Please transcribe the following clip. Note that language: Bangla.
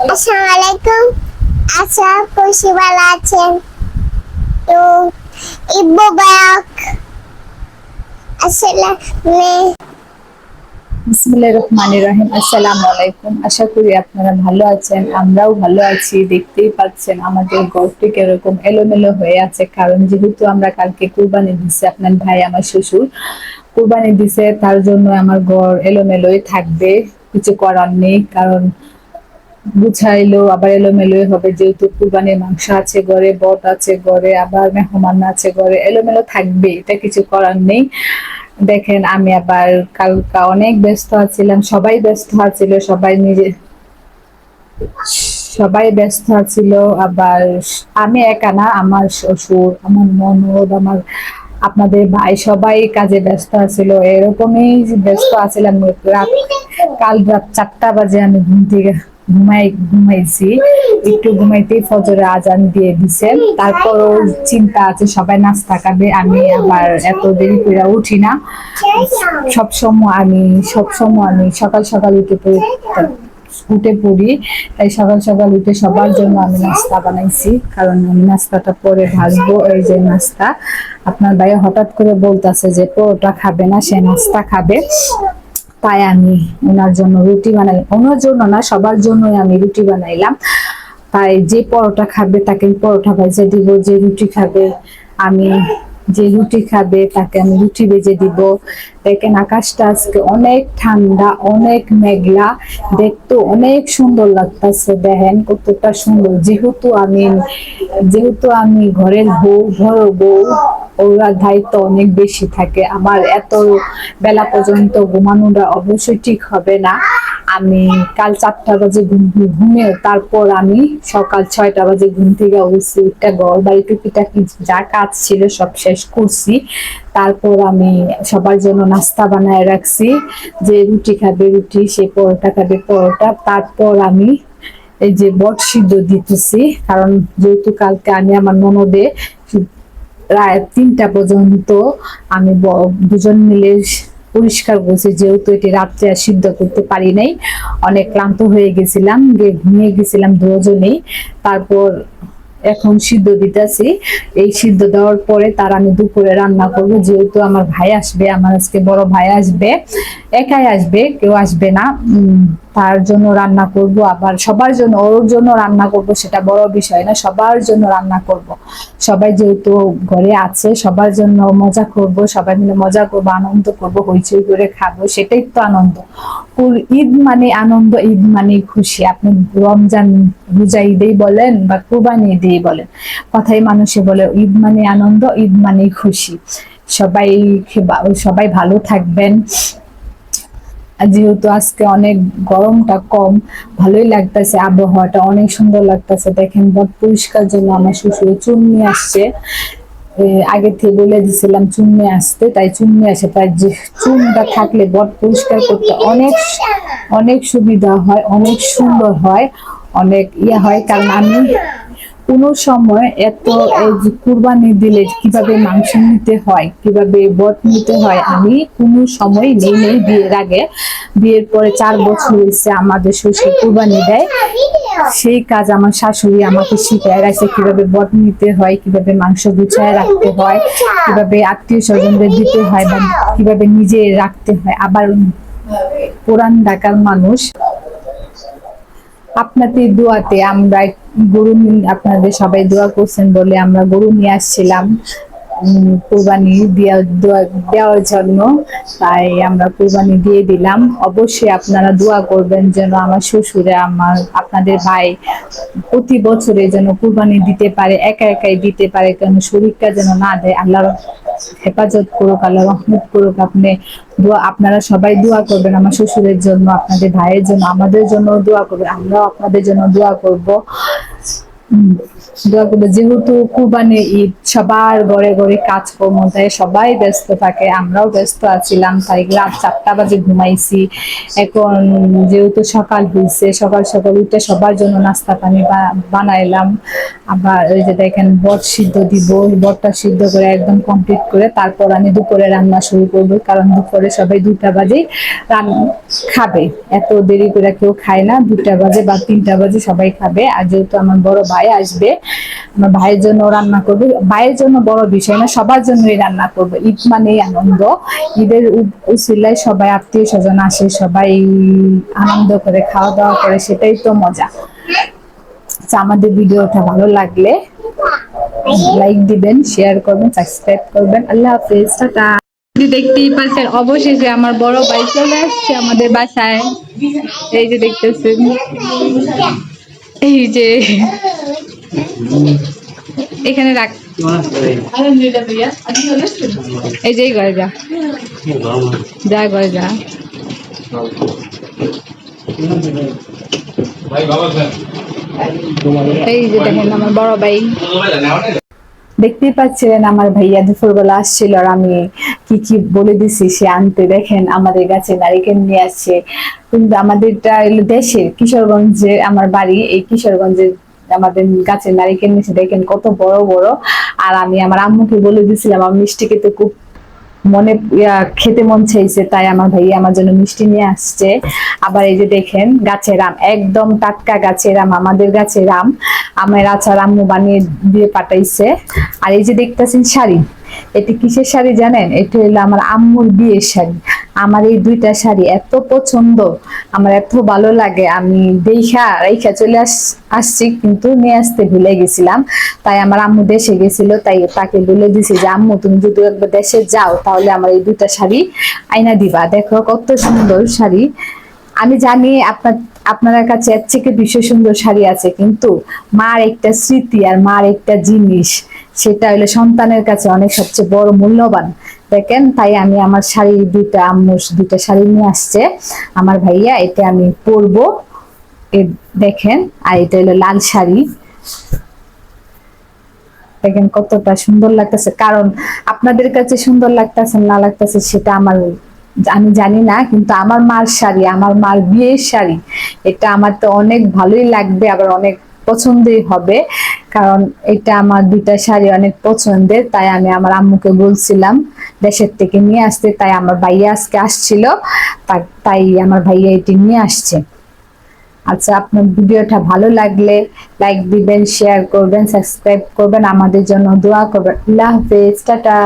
আসসালামু আছেন তো রহমানির রহিম আসসালামু আলাইকুম আশা করি আপনারা ভালো আছেন আমরাও ভালো আছি দেখতেই পাচ্ছেন আমাদের ঘরটি কীরকম এলোমেলো হয়ে আছে কারণ যেহেতু আমরা কালকে কুরবানি দিছি আপনার ভাই আমার শ্বশুর কুরবানি দিছে তার জন্য আমার ঘর এলোমেলোই থাকবে কিছু করার নেই কারণ বুঝাইলো, আবার এলোমেলোই হবে, যেহেতু কুরবানির মাংস আছে ঘরে, বট আছে ঘরে, আবার মেহমান আছে ঘরে, এলোমেলো থাকবে, এটা কিছু করার নেই। দেখেন, আমি আবার কালকা অনেক ব্যস্ত আছিলাম, সবাই ব্যস্ত আছিল, সবাই নিজে সবাই ব্যস্ত ছিল আবার আমি একা না, আমার শ্বশুর, আমার ননদ, আমার আপনাদের ভাই, সবাই কাজে ব্যস্ত আছিল, এরকমই ব্যস্ত আছিলাম, রাত, কাল রাত চারটা বাজে আমি ঘুম থেকে ঘুমাই, ঘুমাইছি। একটু ঘুমাইতেই ফজরে আজান দিয়ে দিছে। তারপরও চিন্তা আছে, সবাই নাস্তা খাবে। আমি আবার এত দেরি করে উঠি না। সবসময় আমি সবসময় আমি সকাল সকাল উঠে পড়ি উঠে পড়ি। তাই সকাল সকাল উঠে সবার জন্য আমি নাস্তা বানাইছি। কারণ আমি নাস্তাটা পরে ভাজবো, এই যে নাস্তা। আপনার ভাই হঠাৎ করে বলতেছে যে, পরোটা খাবে না, সে নাস্তা খাবে। তাই আমি ওনার জন্য রুটি বানাইলাম ওনার জন্য না, সবার জন্যই আমি রুটি বানাইলাম। তাই যে পরোটা খাবে তাকে পরোটা ভেজে দিব, যে রুটি খাবে আমি, যে রুটি খাবে তাকে আমি রুটি ভেজে দিব। দেখেন আকাশটা আজকে অনেক ঠান্ডা, অনেক মেঘলা, দেখতে অনেক সুন্দর লাগতেছে, দেখেন কতটা সুন্দর। যেহেতু আমি যেহেতু আমি ঘরের বউ ঘর বউ ওরা দায়িত্ব অনেক বেশি থাকে। আমার এত বেলা পর্যন্ত ঘুমানোটা অবশ্যই ঠিক হবে না। আমি কাল চারটা বাজে ঘুম তারপর আমি সকাল ছয়টা বাজে ঘুম থেকে উঠছি একটা ঘর বাড়ি টুকিটাকি যা কাজ ছিল সব শেষ করছি। তারপর আমি সবার জন্য নাস্তা বানায় রাখছি, যে রুটি খাবে রুটি, সে পরোটা খাবে পরোটা। তারপর আমি এই যে বট সিদ্ধ দিতেছি, কারণ যেহেতু কালকে আমি আমার ননদে প্রায় তিনটা পর্যন্ত আমি দুজন মিলে পরিষ্কার করছি যেহেতু এটি রাত্রে আর সিদ্ধ করতে পারি নাই, অনেক ক্লান্ত হয়ে গেছিলাম ঘুমিয়ে গেছিলাম দুজনেই। তারপর এখন সিদ্ধ দিতেছি। এই সিদ্ধ দেওয়ার পরে তার আমি দুপুরে রান্না করব, যেহেতু আমার ভাই আসবে, আমার আজকে বড় ভাই আসবে, একাই আসবে, কেউ আসবে না। তার জন্য রান্না করব, আবার সবার জন্য, ওর জন্য রান্না করব সেটা বড় বিষয় না, সবার জন্য রান্না করব। সবাই যেহেতু ঘরে আছে, সবার জন্য মজা করব, সবাই মিলে মজা করব, আনন্দ করব, হইচই করে খাব, সেটাই তো আনন্দ। ঈদ মানে আনন্দ, ঈদ মানে খুশি। আপনি রমজান রোজা ঈদেই বলেন বা কুরবানি ঈদেই বলেন। কথাই মানুষে বলে, ঈদ মানে আনন্দ, ঈদ মানে খুশি। সবাই সবাই ভালো থাকবেন। যেহেতু আজকে অনেক গরমটা কম, ভালোই লাগতেছে আবহাওয়াটা, অনেক সুন্দর লাগতেছে। দেখেন, বট পরিষ্কার জন্য আমার শ্বশুর চুন নিয়ে আসছে আগে থেকে বলে দিছিলাম চুন নিয়ে আসতে, তাই চুন নিয়ে আসে। তাই যে চুনটা থাকলে বট পরিষ্কার করতে অনেক অনেক সুবিধা হয়, অনেক সুন্দর হয়, অনেক ইয়ে হয়। কারণ আমি কোনো সময় এত কুরবানি দিলে কীভাবে মাংস নিতে হয়, কীভাবে বট নিতে হয়, আমি কোনো সময় নেই নেই বিয়ের আগে। বিয়ের পরে চার বছর হয়েছে আমাদের শ্বশুর কুরবানি দেয়। সেই কাজ আমার শাশুড়ি আমাকে শিখায় রাখছে কীভাবে বট নিতে হয়, কীভাবে মাংস গুছায় রাখতে হয়, কীভাবে আত্মীয় স্বজনদের দিতে হয় বা কীভাবে নিজে রাখতে হয়। আবার পুরান ঢাকার মানুষ আপনাদের দোয়াতে আমরা গরু আপনাদের সবাই দোয়া করছেন বলে আমরা গরু নিয়ে আসছিলাম। কোরবানি দেওয়ার জন্য, তাই আমরা কোরবানি দিয়ে দিলাম। অবশ্যই আপনারা দোয়া করবেন যেন আমার শ্বশুরে, আমার আপনাদের ভাই প্রতি বছরে যেন কোরবানি দিতে পারে, একা একাই দিতে পারে, কেন শরীরটা যেন না দেয়। আল্লাহ হেফাজত করুক আল্লাহ রহমত করুক, আপনি আপনারা সবাই দোয়া করবেন আমার শ্বশুরের জন্য, আপনাদের ভাইয়ের জন্য, আমাদের জন্য দোয়া করবেন, আমরাও আপনাদের জন্য দোয়া করব। যেহেতু কুরবানি ঈদ, সবার ঘরে ঘরে কাজকর্ম দেয় সবাই ব্যস্ত থাকে, আমরাও ব্যস্ত আছিলাম তাই রাত চারটা বাজে ঘুমাইছি। এখন যেহেতু সকাল হয়েছে সকাল সকাল উঠে সবার জন্য নাস্তা পানি বানাইলাম। আবার ওই যে দেখেন, বট সিদ্ধ দিব, বটটা সিদ্ধ করে একদম কমপ্লিট করে তারপর আমি দুপুরে রান্না শুরু করব, কারণ দুপুরে সবাই দুটা বাজে খাবে। এত দেরি করে কেউ খায় না দুটা বাজে বা তিনটা বাজে সবাই খাবে। আর যেহেতু আমার বড় ভাই আসবে আমার ভাইয়ের জন্য রান্না করবে। ভাইয়ের জন্য বড় বিষয় না সবার জন্যই রান্না করবে। ঈদ মানেই আনন্দ। ঈদের উসিলায় সবাই আত্মীয় স্বজন আসে সবাই আনন্দ করে খাওয়া দাওয়া করে সেটাই তো মজা। আচ্ছা, আমাদের ভিডিওটা ভালো লাগলে লাইক দিবেন শেয়ার করবেন সাবস্ক্রাইব করবেন। আল্লাহ হাফেজ টাটা। দেখতেই পাচ্ছেন অবশেষে আমার বড় ভাই চলে আসছে আমাদের বাসায়। এই যে দেখতেছেন। এই যে এখানে রাখ। এই যে ঘরে যা যা ঘরে যা এই যে আমার বড় ভাই। দেখতেই পাচ্ছিলেন আমার ভাইয়া দুপুরবেলা আসছিল আর আমি কি কি বলে দিছি সে আনতে। দেখেন আমাদের গাছে নারিকেল নিয়ে আসছে। কিন্তু আমাদেরটা দেশের কিশোরগঞ্জের, আমার বাড়ি এই কিশোরগঞ্জে আমাদের গাছের নারিকেল নিচে দেখেন কত বড় বড়। আর আমি আমার আম্মুকে বলে দিয়েছিলাম আমার মিষ্টিকে তো খুব মনে খেতে মন চাইছে, তাই আমার ভাইয়া আমার জন্য মিষ্টি নিয়ে আসছে। আবার এই যে দেখেন, গাছের আম, একদম টাটকা গাছের আম, আমাদের গাছের আম, আমার আচার আম্মু বানিয়ে দিয়ে পাঠাইছে। আর এই যে দেখতেছেন শাড়ি এটি কিসের শাড়ি জানেন? এটা হলো আমার আম্মুর বিয়ের শাড়ি। আমার এই দুইটা শাড়ি এত পছন্দ, আমার এত ভালো লাগে, আমি দেখা রেখা চলে আস- আসছি কিন্তু নিয়ে আসতে ভুলে গেছিলাম। তাই আমার আম্মু দেশে গেছিল, তাই তাকে বলে দিছি যে, আম্মু, তুমি যদি একবার দেশে যাও, তাহলে আমার এই দুইটা শাড়ি আইনা দিবা। দেখো কত সুন্দর শাড়ি। আমি জানি আপনার আপনার কাছে এর থেকে বিশ্ব সুন্দর শাড়ি আছে, কিন্তু মার একটা স্মৃতি আর মার একটা জিনিস। সেটা হলো সন্তানের কাছে অনেক সবচেয়ে বড় মূল্যবান। দেখেন, তাই আমি আমার শাড়ি দুইটা, আম্মুর দুইটা শাড়ি নিয়ে আসছে। আমার ভাইয়া, এটা আমি পরবো। দেখেন, আর এটা হলো লাল শাড়ি। দেখেন কতটা সুন্দর লাগতেছে। কারণ আপনাদের কাছে সুন্দর লাগতেছে, না লাগতেছে, সেটা আমার আমি জানি না, কিন্তু আমার মার শাড়ি, আমার মার বিয়ের শাড়ি, এটা আমার তো অনেক ভালোই লাগবে, আবার অনেক পছন্দই হবে। কারণ এটা আমার দুইটা শাড়ি অনেক পছন্দের, তাই আমি আমার আম্মুকে বলছিলাম, দেশের থেকে নিয়ে আসতে, তাই আমার ভাইয়া আজকে আসছিল তাই আমার ভাইয়া এটি নিয়ে আসছে। আচ্ছা আপনার ভিডিওটা ভালো লাগলে লাইক দিবেন শেয়ার করবেন সাবস্ক্রাইব করবেন, আমাদের জন্য দোয়া করবেন। আল্লাহ হাফেজ, টাটা।